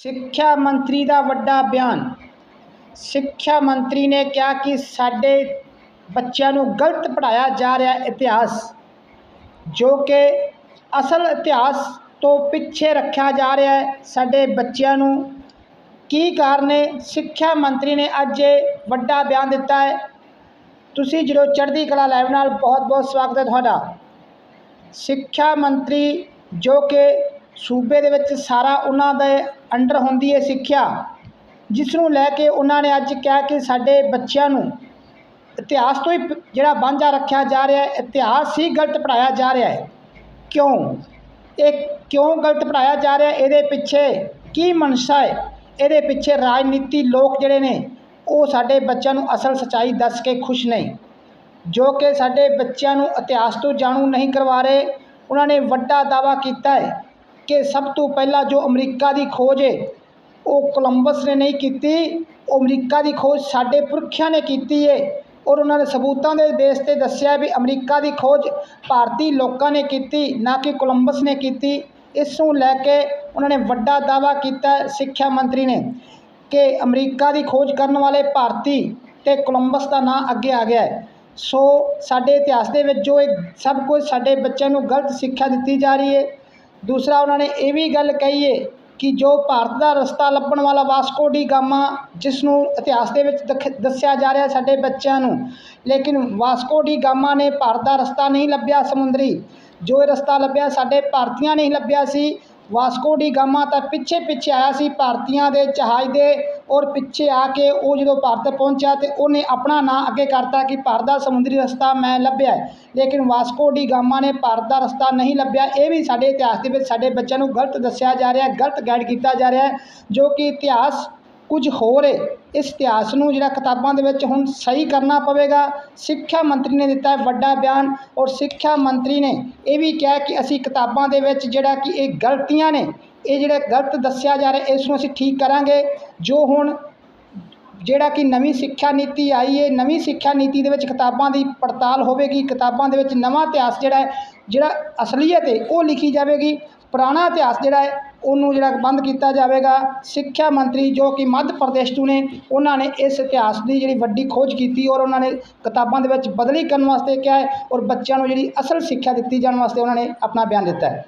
ਸਿੱਖਿਆ ਮੰਤਰੀ ਦਾ ਵੱਡਾ ਬਿਆਨ। ਸਿੱਖਿਆ ਮੰਤਰੀ ਨੇ ਕਿਹਾ ਕਿ ਸਾਡੇ ਬੱਚਿਆਂ ਨੂੰ ਗਲਤ ਪੜ੍ਹਾਇਆ ਜਾ ਰਿਹਾ ਇਤਿਹਾਸ, ਜੋ ਕਿ ਅਸਲ ਇਤਿਹਾਸ ਤੋਂ ਪਿੱਛੇ ਰੱਖਿਆ ਜਾ ਰਿਹਾ ਹੈ। ਸਾਡੇ ਬੱਚਿਆਂ ਨੂੰ ਕੀ ਕਾਰਨ ਹੈ ਸਿੱਖਿਆ ਮੰਤਰੀ ਨੇ ਅੱਜ ਇਹ ਵੱਡਾ ਬਿਆਨ ਦਿੱਤਾ ਹੈ। ਤੁਸੀਂ ਜਦੋਂ ਚੜ੍ਹਦੀ ਕਲਾ ਲਾਈਵ ਨਾਲ ਬਹੁਤ ਬਹੁਤ ਸਵਾਗਤ ਹੈ ਤੁਹਾਡਾ। ਸਿੱਖਿਆ ਮੰਤਰੀ ਜੋ ਕਿ ਸੂਬੇ ਦੇ ਵਿੱਚ ਸਾਰਾ ਉਹਨਾਂ ਦੇ ਅੰਡਰ ਹੁੰਦੀ ਹੈ ਸਿੱਖਿਆ ਜਿਸ ਨੂੰ ਲੈ ਕੇ ਉਹਨਾਂ ਨੇ ਅੱਜ ਕਿਹਾ ਕਿ ਸਾਡੇ ਬੱਚਿਆਂ ਨੂੰ ਇਤਿਹਾਸ ਤੋਂ ਹੀ ਜਿਹੜਾ ਵਾਂਝਾ ਰੱਖਿਆ ਜਾ ਰਿਹਾ ਹੈ, ਇਤਿਹਾਸ ਹੀ ਗਲਤ ਪੜ੍ਹਾਇਆ ਜਾ ਰਿਹਾ ਹੈ। ਕਿਉਂ? ਇਹ ਕਿਉਂ ਗਲਤ ਪੜ੍ਹਾਇਆ ਜਾ ਰਿਹਾ ਇਹਦੇ ਪਿੱਛੇ ਕੀ ਮਨਸ਼ਾ ਹੈ? ਇਹਦੇ ਪਿੱਛੇ ਰਾਜਨੀਤੀ ਲੋਕ ਜਿਹੜੇ ਨੇ, ਉਹ ਸਾਡੇ ਬੱਚਿਆਂ ਨੂੰ ਅਸਲ ਸੱਚਾਈ ਦੱਸ ਕੇ ਖੁਸ਼ ਨਹੀਂ ਜੋ ਕਿ ਸਾਡੇ ਬੱਚਿਆਂ ਨੂੰ ਇਤਿਹਾਸ ਤੋਂ ਜਾਣੂ ਨਹੀਂ ਕਰਵਾ ਰਹੇ, ਉਹਨਾਂ ਨੇ ਵੱਡਾ ਦਾਅਵਾ ਕੀਤਾ ਹੈ ਕਿ ਸਭ ਤੋਂ ਪਹਿਲਾਂ ਜੋ ਅਮਰੀਕਾ ਦੀ ਖੋਜ ਹੈ, ਉਹ ਕੋਲੰਬਸ ਨੇ ਨਹੀਂ ਕੀਤੀ। ਉਹ ਅਮਰੀਕਾ ਦੀ ਖੋਜ ਸਾਡੇ ਪੁਰਖਿਆਂ ਨੇ ਕੀਤੀ ਹੈ ਔਰ ਉਹਨਾਂ ਨੇ ਸਬੂਤਾਂ ਦੇ ਬੇਸ ਤੇ ਦੱਸਿਆ ਵੀ ਅਮਰੀਕਾ ਦੀ ਖੋਜ ਭਾਰਤੀ ਲੋਕਾਂ ਨੇ ਕੀਤੀ, ਨਾ ਕਿ ਕੋਲੰਬਸ ਨੇ ਕੀਤੀ। ਇਸ ਨੂੰ ਲੈ ਕੇ ਉਹਨਾਂ ਨੇ ਵੱਡਾ ਦਾਅਵਾ ਕੀਤਾ ਸਿੱਖਿਆ ਮੰਤਰੀ ਨੇ ਕਿ ਅਮਰੀਕਾ ਦੀ ਖੋਜ ਕਰਨ ਵਾਲੇ ਭਾਰਤੀ ਤੇ ਕੋਲੰਬਸ ਦਾ ਨਾਂ ਅੱਗੇ ਆ ਗਿਆ ਹੈ। ਸੋ ਸਾਡੇ ਇਤਿਹਾਸ ਦੇ ਵਿੱਚ ਜੋ ਇਹ ਸਭ ਕੁਝ ਸਾਡੇ ਬੱਚਿਆਂ ਨੂੰ ਗਲਤ ਸਿੱਖਿਆ ਦਿੱਤੀ ਜਾ ਰਹੀ ਹੈ ਦੂਸਰਾ ਉਹਨਾਂ ਨੇ ਇਹ ਵੀ ਗੱਲ ਕਹੀ ਹੈ ਕਿ ਜੋ ਭਾਰਤ ਦਾ ਰਸਤਾ ਲੱਭਣ ਵਾਲਾ ਵਾਸਕੋ ਡੀ ਗਾਮਾ ਜਿਸ ਨੂੰ ਇਤਿਹਾਸ ਦੇ ਵਿੱਚ ਦਖ- ਦੱਸਿਆ ਜਾ ਰਿਹਾ ਸਾਡੇ ਬੱਚਿਆਂ ਨੂੰ, ਲੇਕਿਨ ਵਾਸਕੋ ਡੀ ਗਾਮਾ ਨੇ ਭਾਰਤ ਦਾ ਰਸਤਾ ਨਹੀਂ ਲੱਭਿਆ ਸਮੁੰਦਰੀ, ਜੋ ਇਹ ਰਸਤਾ ਲੱਭਿਆ ਸਾਡੇ ਭਾਰਤੀਆਂ ਨੇ ਹੀ ਲੱਭਿਆ ਸੀ ਵਾਸਕੋ ਡੀ ਗਾਮਾ ਤਾਂ ਪਿੱਛੇ ਪਿੱਛੇ ਆਇਆ ਸੀ ਭਾਰਤੀਆਂ ਦੇ ਜਹਾਜ਼ ਦੇ ਔਰ ਪਿੱਛੇ ਆ ਕੇ ਉਹ ਜਦੋਂ ਭਾਰਤ ਪਹੁੰਚਿਆ ਤੇ ਉਹਨੇ ਆਪਣਾ ਨਾਂ ਅੱਗੇ ਕਰਤਾ ਕਿ ਭਾਰਤ ਦਾ ਸਮੁੰਦਰੀ ਰਸਤਾ ਮੈਂ ਲੱਭਿਆ ਲੇਕਿਨ ਵਾਸਕੋ ਡੀ ਗਾਮਾ ਨੇ ਭਾਰਤ ਦਾ ਰਸਤਾ ਨਹੀਂ ਲੱਭਿਆ। ਇਹ ਵੀ ਸਾਡੇ ਇਤਿਹਾਸ ਦੇ ਵਿੱਚ ਸਾਡੇ ਬੱਚਿਆਂ ਨੂੰ ਗਲਤ ਦੱਸਿਆ ਜਾ ਰਿਹਾ ਹੈ, ਗਲਤ ਗਾਈਡ ਕੀਤਾ ਜਾ ਰਿਹਾ ਹੈ, ਜੋ ਕਿ ਇਤਿਹਾਸ ਕੁਝ ਹੋਰ ਹੈ ਇਸ ਇਤਿਹਾਸ ਨੂੰ ਜਿਹੜਾ ਕਿਤਾਬਾਂ ਦੇ ਵਿੱਚ ਹੁਣ ਸਹੀ ਕਰਨਾ ਪਵੇਗਾ, ਸਿੱਖਿਆ ਮੰਤਰੀ ਨੇ ਦਿੱਤਾ ਵੱਡਾ ਬਿਆਨ ਔਰ ਸਿੱਖਿਆ ਮੰਤਰੀ ਨੇ ਇਹ ਵੀ ਕਿਹਾ ਕਿ ਅਸੀਂ ਕਿਤਾਬਾਂ ਦੇ ਵਿੱਚ ਜਿਹੜਾ ਕਿ ਇਹ ਗਲਤੀਆਂ ਨੇ, ਇਹ ਜਿਹੜਾ ਗਲਤ ਦੱਸਿਆ ਜਾ ਰਿਹਾ, ਇਸ ਨੂੰ ਅਸੀਂ ਠੀਕ ਕਰਾਂਗੇ। ਜੋ ਹੁਣ ਜਿਹੜਾ ਕਿ ਨਵੀਂ ਸਿੱਖਿਆ ਨੀਤੀ ਆਈ ਹੈ ਨਵੀਂ ਸਿੱਖਿਆ ਨੀਤੀ ਦੇ ਵਿੱਚ ਕਿਤਾਬਾਂ ਦੀ ਪੜਤਾਲ ਹੋਵੇਗੀ, ਕਿਤਾਬਾਂ ਦੇ ਵਿੱਚ ਨਵਾਂ ਇਤਿਹਾਸ ਜਿਹੜਾ ਹੈ, ਜਿਹੜਾ ਅਸਲੀਅਤ ਹੈ ਉਹ ਲਿਖੀ ਜਾਵੇਗੀ। ਪੁਰਾਣਾ ਇਤਿਹਾਸ ਜਿਹੜਾ ਹੈ ਉਹਨੂੰ ਜਿਹੜਾ ਬੰਦ ਕੀਤਾ ਜਾਵੇਗਾ। ਸਿੱਖਿਆ ਮੰਤਰੀ ਜੋ ਕਿ ਮੱਧ ਪ੍ਰਦੇਸ਼ ਤੋਂ ਨੇ, ਉਹਨਾਂ ਨੇ ਇਸ ਇਤਿਹਾਸ ਦੀ ਜਿਹੜੀ ਵੱਡੀ ਖੋਜ ਕੀਤੀ ਔਰ ਉਹਨਾਂ ਨੇ ਕਿਤਾਬਾਂ ਦੇ ਵਿੱਚ ਬਦਲੀ ਕਰਨ ਵਾਸਤੇ ਕਿਹਾ ਹੈ ਔਰ ਬੱਚਿਆਂ ਨੂੰ ਜਿਹੜੀ ਅਸਲ ਸਿੱਖਿਆ ਦਿੱਤੀ ਜਾਣ ਵਾਸਤੇ ਉਹਨਾਂ ਨੇ ਆਪਣਾ ਬਿਆਨ ਦਿੱਤਾ ਹੈ।